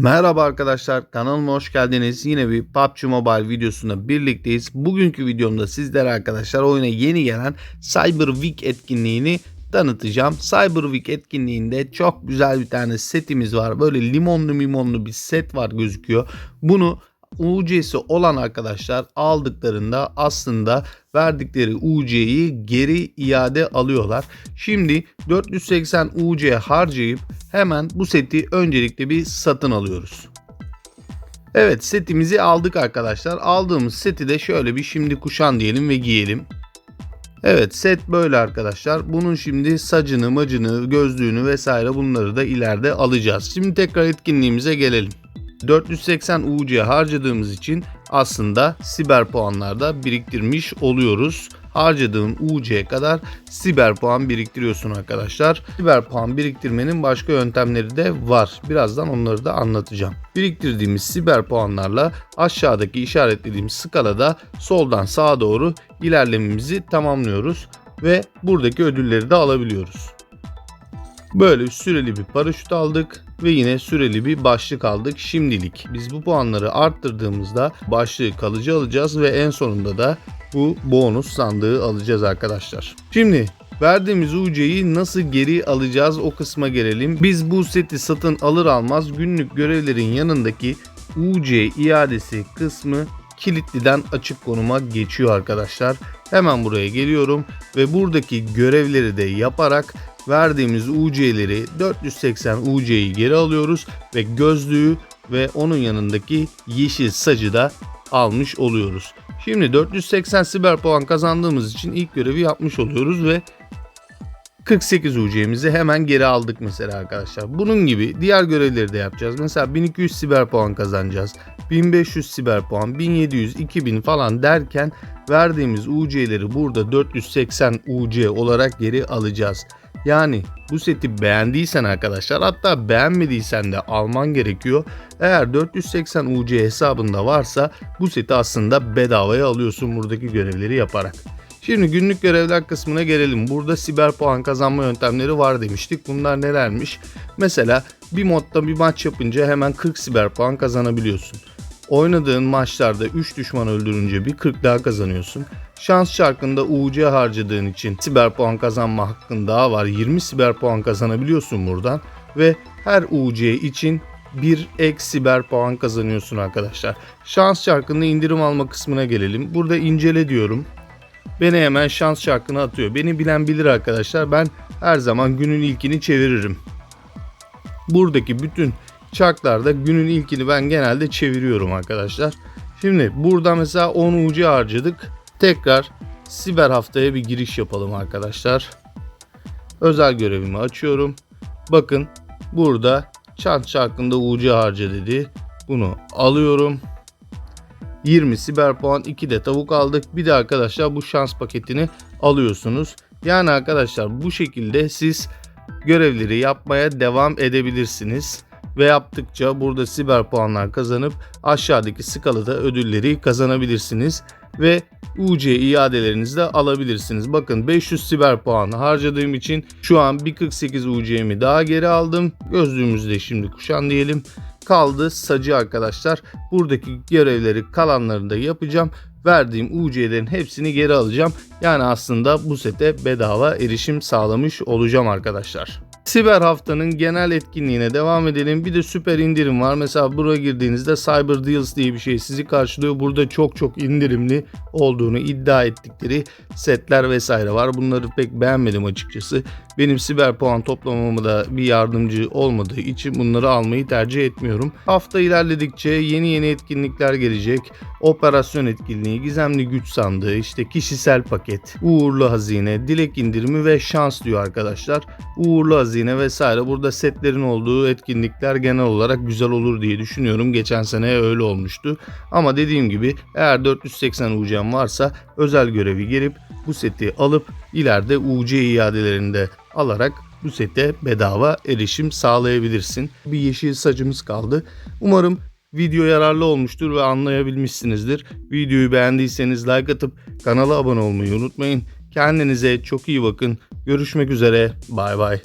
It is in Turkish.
Merhaba arkadaşlar kanalıma hoş geldiniz. Yine bir PUBG Mobile videosunda birlikteyiz. Bugünkü videomda sizlere arkadaşlar oyuna yeni gelen Cyber Week etkinliğini tanıtacağım. Cyber Week etkinliğinde çok güzel bir tane setimiz var. Böyle limonlu mimonlu bir set var gözüküyor. Bunu UC'si olan arkadaşlar aldıklarında aslında verdikleri UC'yi geri iade alıyorlar. Şimdi 480 UC harcayıp hemen bu seti öncelikle bir satın alıyoruz. Evet setimizi aldık arkadaşlar. Aldığımız seti de şöyle bir şimdi kuşan diyelim ve giyelim. Evet set böyle arkadaşlar. Bunun şimdi sacını, macını, gözlüğünü vesaire bunları da ileride alacağız. Şimdi tekrar etkinliğimize gelelim. 480 UC harcadığımız için aslında siber puanlarda biriktirmiş oluyoruz. Harcadığın UC'ye kadar siber puan biriktiriyorsun arkadaşlar. Siber puan biriktirmenin başka yöntemleri de var. Birazdan onları da anlatacağım. Biriktirdiğimiz siber puanlarla aşağıdaki işaretlediğimiz skalada soldan sağa doğru ilerlememizi tamamlıyoruz ve buradaki ödülleri de alabiliyoruz. Böyle süreli bir paraşüt aldık ve yine süreli bir başlık aldık şimdilik. Biz bu puanları arttırdığımızda başlığı kalıcı alacağız ve en sonunda da bu bonus sandığı alacağız arkadaşlar. Şimdi verdiğimiz UC'yi nasıl geri alacağız o kısma gelelim. Biz bu seti satın alır almaz günlük görevlerin yanındaki UC iadesi kısmı kilitliden açık konuma geçiyor arkadaşlar. Hemen buraya geliyorum ve buradaki görevleri de yaparak verdiğimiz UC'leri 480 UC'yi geri alıyoruz ve gözlüğü ve onun yanındaki yeşil sacı da almış oluyoruz. Şimdi 480 siber puan kazandığımız için ilk görevi yapmış oluyoruz ve 48 UC'mizi hemen geri aldık mesela arkadaşlar. Bunun gibi diğer görevleri de yapacağız. Mesela 1200 siber puan kazanacağız. 1500 siber puan, 1700, 2000 falan derken verdiğimiz UC'leri burada 480 UC olarak geri alacağız. Yani bu seti beğendiysen arkadaşlar hatta beğenmediysen de alman gerekiyor. Eğer 480 UC hesabında varsa bu seti aslında bedavaya alıyorsun buradaki görevleri yaparak. Şimdi günlük görevler kısmına gelelim. Burada siber puan kazanma yöntemleri var demiştik. Bunlar nelermiş? Mesela bir modda bir maç yapınca hemen 40 siber puan kazanabiliyorsun. Oynadığın maçlarda 3 düşman öldürünce bir 40 daha kazanıyorsun. Şans çarkında UC harcadığın için siber puan kazanma hakkın daha var. 20 siber puan kazanabiliyorsun buradan. Ve her UC için bir ek siber puan kazanıyorsun arkadaşlar. Şans çarkında indirim alma kısmına gelelim. Burada incele diyorum. Beni hemen şans çarkına atıyor. Beni bilen bilir arkadaşlar. Ben her zaman günün ilkini çeviririm. Buradaki bütün çarklarda günün ilkini ben genelde çeviriyorum arkadaşlar. Şimdi burada mesela 10 UC harcadık. Tekrar siber haftaya bir giriş yapalım arkadaşlar. Özel görevimi açıyorum. Bakın burada çant çarkında UC harca dedi. Bunu alıyorum. 20 siber puan 2 de tavuk aldık. Bir de arkadaşlar bu şans paketini alıyorsunuz. Yani arkadaşlar bu şekilde siz görevleri yapmaya devam edebilirsiniz ve yaptıkça burada siber puanlar kazanıp aşağıdaki skalada ödülleri kazanabilirsiniz ve UC iadelerinizi de alabilirsiniz. Bakın 500 siber puan harcadığım için şu an 1.48 UC'mi daha geri aldım. Gözlüğümüzü de şimdi kuşan diyelim. Kaldı sacı arkadaşlar. Buradaki görevleri kalanlarını da yapacağım. Verdiğim UC'lerin hepsini geri alacağım. Yani aslında bu sete bedava erişim sağlamış olacağım arkadaşlar. Siber haftanın genel etkinliğine devam edelim. Bir de süper indirim var. Mesela buraya girdiğinizde Cyber Deals diye bir şey sizi karşılıyor. Burada çok çok indirimli olduğunu iddia ettikleri setler vesaire var. Bunları pek beğenmedim açıkçası. Benim siber puan toplamamı da bir yardımcı olmadığı için bunları almayı tercih etmiyorum. Hafta ilerledikçe yeni yeni etkinlikler gelecek. Operasyon etkinliği, gizemli güç sandığı, işte kişisel paket, uğurlu hazine, dilek indirimi ve şans diyor arkadaşlar. Uğurlu hazine vesaire burada setlerin olduğu etkinlikler genel olarak güzel olur diye düşünüyorum. Geçen sene öyle olmuştu. Ama dediğim gibi eğer 480 UC'm varsa özel görevi gelip bu seti alıp ileride UC iadelerinde alarak bu sete bedava erişim sağlayabilirsin. Bir yeşil sacımız kaldı. Umarım video yararlı olmuştur ve anlayabilmişsinizdir. Videoyu beğendiyseniz like atıp kanala abone olmayı unutmayın. Kendinize çok iyi bakın. Görüşmek üzere. Bay bay.